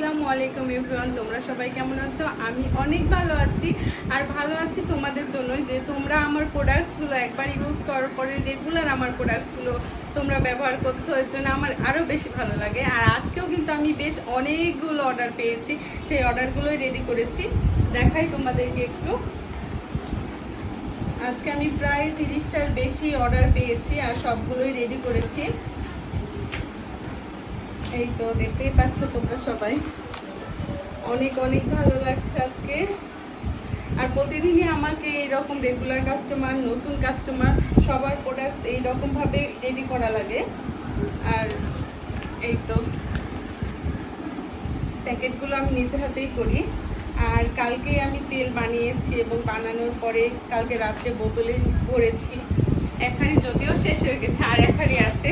আসসালামু আলাইকুম এভরিওয়ান, তোমরা সবাই কেমন আছো? আমি অনেক ভালো আছি আর ভালো আছি তোমাদের জন্য যে তোমরা আমার প্রোডাক্টসগুলো একবার ইউজ করার পরে রেগুলার আমার প্রোডাক্টসগুলো তোমরা ব্যবহার করছ, এর জন্য আমার আরও বেশি ভালো লাগে। আর আজকেও কিন্তু আমি বেশ অনেকগুলো অর্ডার পেয়েছি, সেই অর্ডারগুলোই রেডি করেছি। দেখাই তোমাদেরকে একটু। আজকে আমি প্রায় তিরিশটার বেশি অর্ডার পেয়েছি আর সবগুলোই রেডি করেছি। এই তো দেখতেই পাচ্ছ তোমরা সবাই। অনেক অনেক ভালো লাগছে আজকে। আর প্রতিদিনই আমাকে এইরকম রেগুলার কাস্টমার নতুন কাস্টমার সবার প্রোডাক্টস এইরকমভাবে রেডি করা লাগে। আর এই তো প্যাকেটগুলো আমি নিজে হাতেই করি। আর কালকে আমি তেল বানিয়েছি এবং বানানোর পরে কালকে রাত্রে বোতলে ভরেছি। এখানে যদিও শেষ হয়ে গেছে, আর এখানে আছে।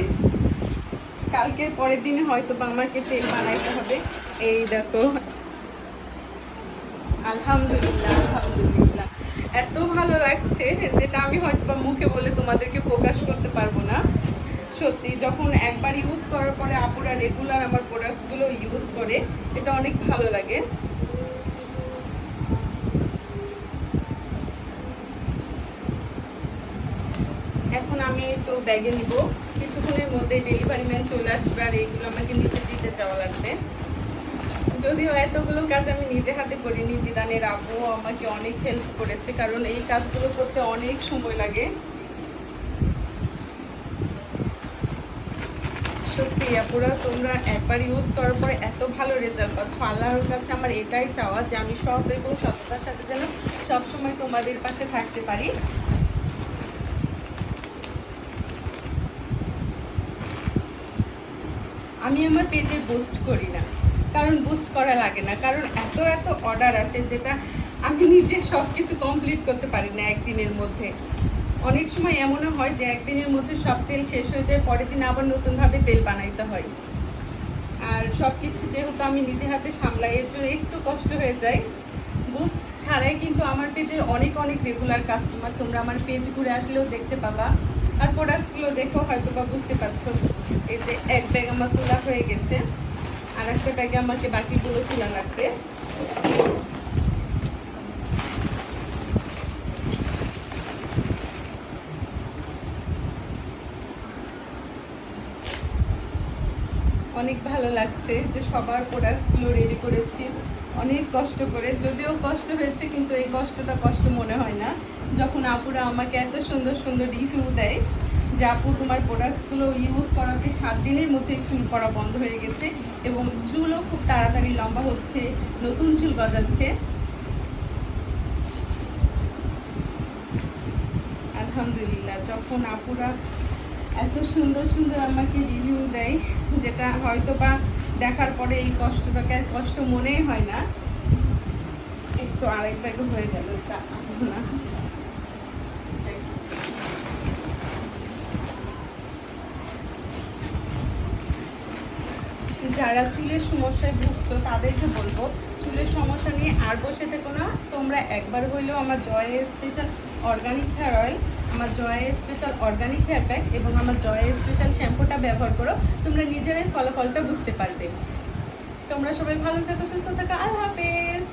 কালকের পরের দিনে হয়তো বা আমাকে তেল বানাইতে হবে। এই দেখো। আলহামদুলিল্লাহ আলহামদুলিল্লাহ। এত ভালো লাগছে যেটা আমি হয়তো বা মুখে বলে তোমাদেরকে প্রকাশ করতে পারব না। সত্যি, যখন একবার ইউজ করার পরে আপুরা রেগুলার আমার প্রোডাক্টসগুলো ইউজ করে, এটা অনেক ভালো লাগে। এখন আমি তো ব্যাগে নিব। মধ্যে ডেলিভারি ম্যান চলে আসবে আর এইগুলো আমাকে নিচে দিতে যাওয়া লাগবে। যদিও এতগুলো কাজ আমি নিজে হাতে করিনি জিদানের আপু আমাকে অনেক হেল্প করেছে, কারণ এই কাজগুলো করতে অনেক সময় লাগে। সত্যি তোমরা একবার ইউজ করার পরে এত ভালো রেজাল্ট পাচ্ছ। আল্লাহর কাছে আমার এটাই চাওয়া যে আমি সব এবং সততার সাথে যেন সবসময় তোমাদের পাশে থাকতে পারি। আমি আমার পেজে বুস্ট করি না। কারণ বুস্ট করা লাগে না। কারণ এত এত অর্ডার আসে যেটা আমি নিজে সব কিছু কমপ্লিট করতে পারি না একদিনের মধ্যে। অনেক সময় এমনও হয় যে একদিনের মধ্যে সব তেল শেষ হয়ে যায়, পরের দিন আবার নতুনভাবে তেল বানাইতে হয়। আর সব কিছু যেহেতু আমি নিজে হাতে সামলাই, এর জন্য একটু কষ্ট হয়ে যায়। বুস্ট ছাড়াই কিন্তু আমার পেজের অনেক অনেক রেগুলার কাস্টমার তোমরা আমার পেজ ঘুরে আসলেও দেখতে পাবা। আর প্রোডাক্টসগুলো দেখো হয়তো বা বুঝতে পারছ, এই যে এক ব্যাগ আমার তোলা হয়ে গেছে, আর একটা ব্যাগে আমাকে বাকিগুলো তোলা লাগবে। অনেক ভালো লাগছে যে সবার প্রোডাক্টসগুলো রেডি করেছি। অনেক কষ্ট করে, যদিও কষ্ট হয়েছে, কিন্তু এই কষ্টটা কষ্ট মনে হয় না। যখন আপুরা আমাকে এত সুন্দর সুন্দর রিভিউ দেয় যে আপু, তোমার প্রোডাক্টসগুলো ইউজ করাতে সাত দিনের মধ্যেই চুল পড়া বন্ধ হয়ে গেছে এবং চুলও খুব তাড়াতাড়ি লম্বা হচ্ছে, নতুন চুল গজাচ্ছে। আলহামদুলিল্লাহ, যখন আপুরা এত সুন্দর সুন্দর আমাকে রিভিউ দেয় যেটা হয়তো বা দেখার পরে এই কষ্টটাকে আর কষ্ট মনেই হয় না। একটু আরেক ব্যাগে হয়ে গেল না। যারা চুলের সমস্যায় ভুগছো, তাদেরকে বলব, চুলের সমস্যা নিয়ে আর বসে থেকো না। তোমরা একবার হইলেও আমার Joy special organic hair oil আমার Joy special organic hair pack এবং আমার জয় স্পেশাল শ্যাম্পুটা ব্যবহার করো, তোমরা নিজেরাই ফলাফলটা বুঝতে পারবে। তোমরা সবাই ভালো থাকো, সুস্থ থাকো, আল্লাহ হাফেজ।